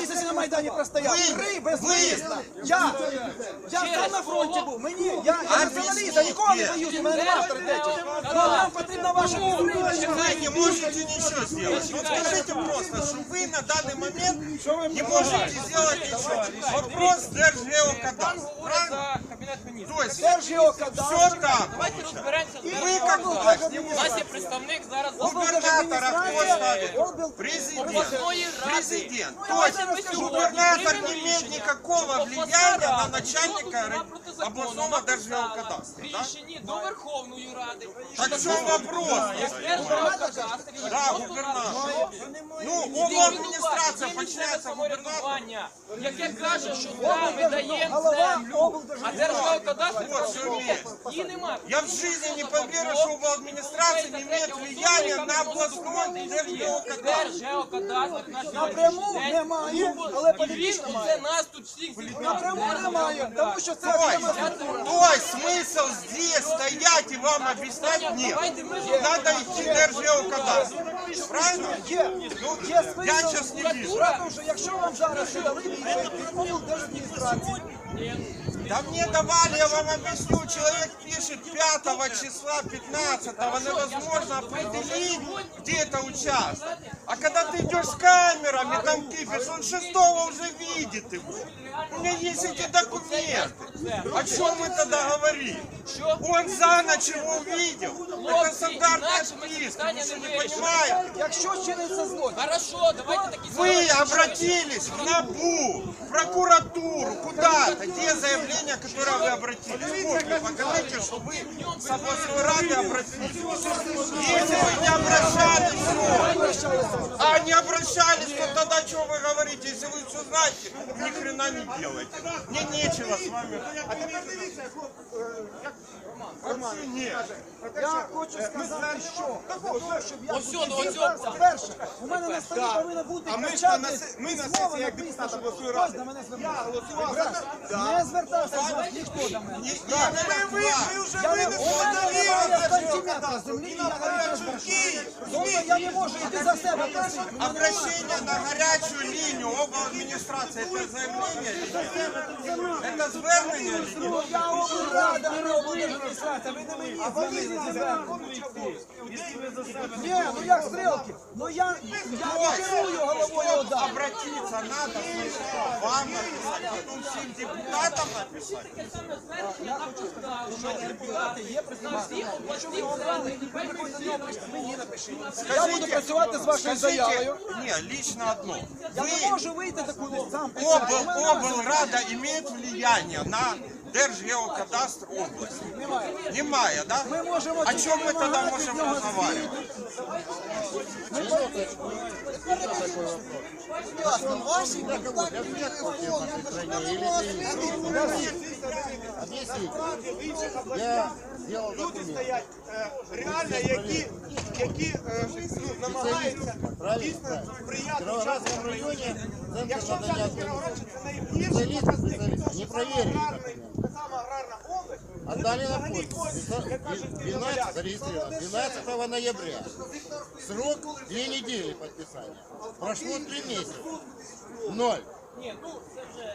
місяці на Майдані простояв. Ви- Три без ви- виїзду. Я, я сам на фронті був. Мені, я, я націоналіст, я нікого не боюсь, у мене немає авторитетів. Ну, нам потрібна ваша підтримка. Вы не можете ничего сделать. Вот скажите просто, что вы на данный момент не можете сделать ничего. Вопрос Держгеокадастра. Правильно? Кабінет міністрів. То есть Держгео все кадастр. так. Давайте розберемося. Вы з как власть не У нас є можете. представник зараз Губернатора кто ставит? Президент. обласної ради. Президент. Ну, То есть губернатор не имеет никакого влияния на начальника областного Держгеокадастра. Да? Рішення до Верховної Ради. Так в чем вопрос? Держгеокадастр, Да, губернатор. Ну, обладміністрація починається губернатор. самоврядування, яке каже, що да, ми даємо землю, а. Держгеокадастр ні, вміє. її нема. Я в жизни не поверю, что обладминистрация не имеет влияния на областной Держгеокадастр. Держгеокадастр на Напряму немає, але і він політично це має. нас тут всіх зібрав. Напряму немає, тому що це окрема структура. то есть смысл здесь стоять и вам объяснять нет. Давайте ми Надо идти Держгеокадастр. Правильно? Є, Ну, є я смисл. сейчас не вижу. Що якщо вам зараз дали відповідь від облдержадміністрації, Да мне давали, я вам объясню, человек пишет 5 числа, 15 невозможно определить, где это участок. А когда ты идешь с камерами, там кипишь, он 6 уже видит его. У меня есть эти документы. О чем мы тогда говорим? Он за ночь его увидел. Стандартная списка, вы что не понимаете? якщо чиниться злочин, Хорошо, давайте такі Вы обратились в НАБУ, в прокуратуру, куда-то. Где заявление, которое вы обратились? Вы покажите, что вы с областной рады обратились. Если вы не обращались. А не обращались, то тогда что вы говорите? Если вы все знаете, ни хрена не делаете. Мне нечего с вами. А дивіться, Роман, нет. я хочу сказати, Ось ось перше, у мене на столі повинна бути А ми ж на се- ми на сесії як депутати обласної ради. до мене Я голосував Не звертався з вас ніхто до мене. Не, Так. не, ви, ви вже Я не винесли мене довіру немає сантиметра землі, я навіть не збережу. Тобто я не можу йти за себе просити. У мене. Обращение на горячую линию обладминистрации, это заявление? Это звернення я облрада, не облдержадміністрація. Ви не мені звернення. Ні, ну як стрілки? Ну я, я не керую головою ОДА. обратиться надо вам написать, потом всем депутатам написать. Я хочу сказати, що депутати є представники. Якщо ви обрали, ви приходите до нього, мені напишіть. Я буду працювати з вашою заявою. не, лично одно. Я не можу вийти таку сам облрада имеет влияние на Держгеокадастр области? Немає. Немає, да? Ми можемо О тільки чем мы тогда вимагати можем від нього разговаривать? Я сделал Люди документ. стоять е, реально, які, які е, ну, намагаються дійсно сприяти Кировоградском районе центр Якщо взяти надання Кіровоградщину, це найгірший Специалисты, показник. специалисты, не проверили Аграрний, документы. сама аграрна область, Отдали на подпись. кожен, як кажуть, 12 зарегистрировано. 12 ноября. Срок 2 недели подписания. Прошло три месяца. Ноль.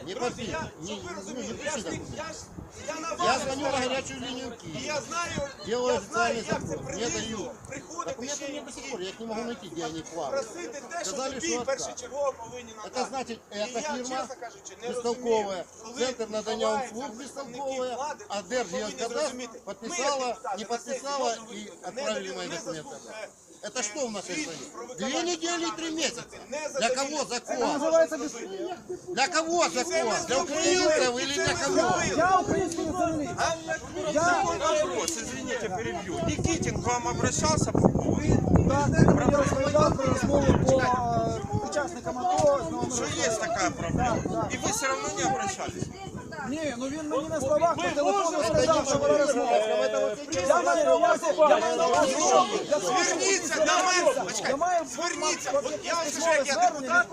Не подпись. я, Не, щоб ви ну, розуміли, не я ж пиши не- документ. я ж я на Я вас звоню на ставлю. горячую линию І Киев. я знаю, Делаю я знаю, официальный як це запрос. Мне принизно дают. приходити Документы ще у меня до сих і пор, я их не могу найти, где они плавают. просити те, що Сказали, тобі що отказ. першочергово повинні надати. Это значит, І эта я, фирма чесно кажучи, не бестолковая, розумію, центр коли надання ховаються услуг представники бестолковая, влади, а повинні Держгеокадастр зрозуміти. Ми, подписала, як депутати, не на сесії подписала можемо и виступити. отправили Не мои за- не документы. заслуг- Это что в нашей Звіт стране? про Две виконання недели и три програми месяца. не Для задовільнено. кого Це закон? називається безпреділ. Для кого закон? Для украинцев или для кого? Я український націоналіст. Я Вопрос, извините, перебью. Никитин к вам обращался по поводу? так, я розповідав про розмову по е, учасникам АТО. з новими Что есть такая проблема? И вы все равно не обращались? Ні, ну він мені на словах по телефону сказав, що була розмова. Я маю на увазі, я маю на увазі, що Зверніться почекайте, Я маю зверніться. от я вам скажу, як я депутат.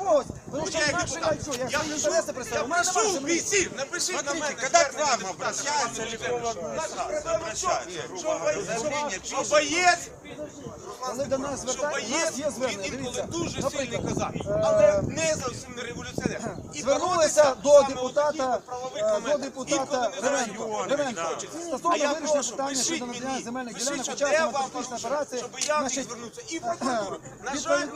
Когось, Я я депутат. я інтереси я прошу бійців, напишіть на мене. когда к вам депутата. обращается легкого Что обращается, Коли до нас звертають, у нас є він звернення, інколи дивіться. дуже сильний козак, е, але не зовсім не революціонер. звернулися до депутата, е, до депутата. Ревенко. Стосовно вирішення питання щодо надання земельних ділянок учасникам політичної операції, щоб я міг звернутися. І в прокуратуру. На жаль,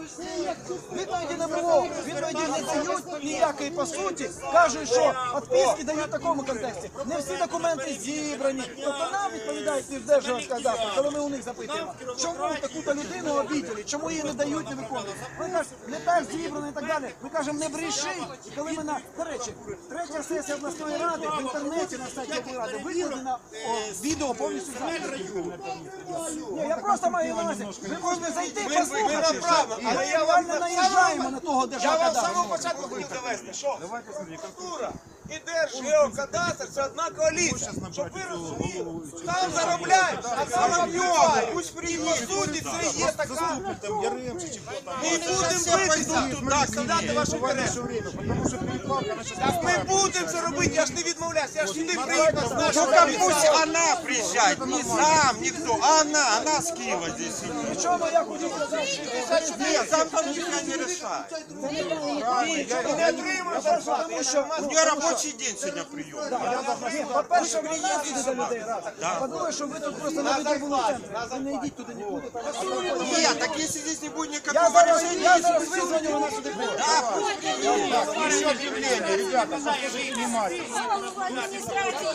Відповіді не було. Відповіді не дають ніякої по суті. Кажуть, що відписки дають в такому контексті. Не всі документи зібрані. Тобто нам відповідають Держгеокадастр, коли ми у них запитуємо, чому таку-то людину обіділи, чому її не дають, не виконують. Вони кажуть, не так зібрано і так далі. Ми кажемо, не бреши. І коли ми на до речі, третя сесія обласної ради в інтернеті на сайті обласної ради викладена о, відео повністю. Ні, я просто маю на увазі. Ви можете зайти, послухати. але я Ми вам не наїжджаємо на того Я вам з самого початку хотів довести, що прокуратура і Держгеокадастр це одна коаліція. Щоб ви розуміли, там заробляють, а там б'ють. Пусть приїдуть. Суті, це є така. Там Яремчич чи хто там. Ми будемо битися туди, сказати вашу переплавка, она Так ми будемо це робити, я ж не відмовляюся, я ж сюди приїхав з нашого Только міста. пусть она приезжает, не сам, никто, она, она с Киева здесь сидит. Причому я хочу сказати, Нет, сам там ничего не решает. Не отримуємо зарплати. Я ж У нее рабочий день сегодня прием. Ні, по-перше, ви їздите до людей раз. А по-друге, що ви тут просто на людей були в центрі. Ви не йдіть туди нікуди. там. Нет, так если здесь не будет Я никакого зараз, решения, я если зараз вы всё визвоню, вона сюди прийде. Да, пусть приедет. Еще объявление, ребята, слушайте внимательно. Голову адміністрації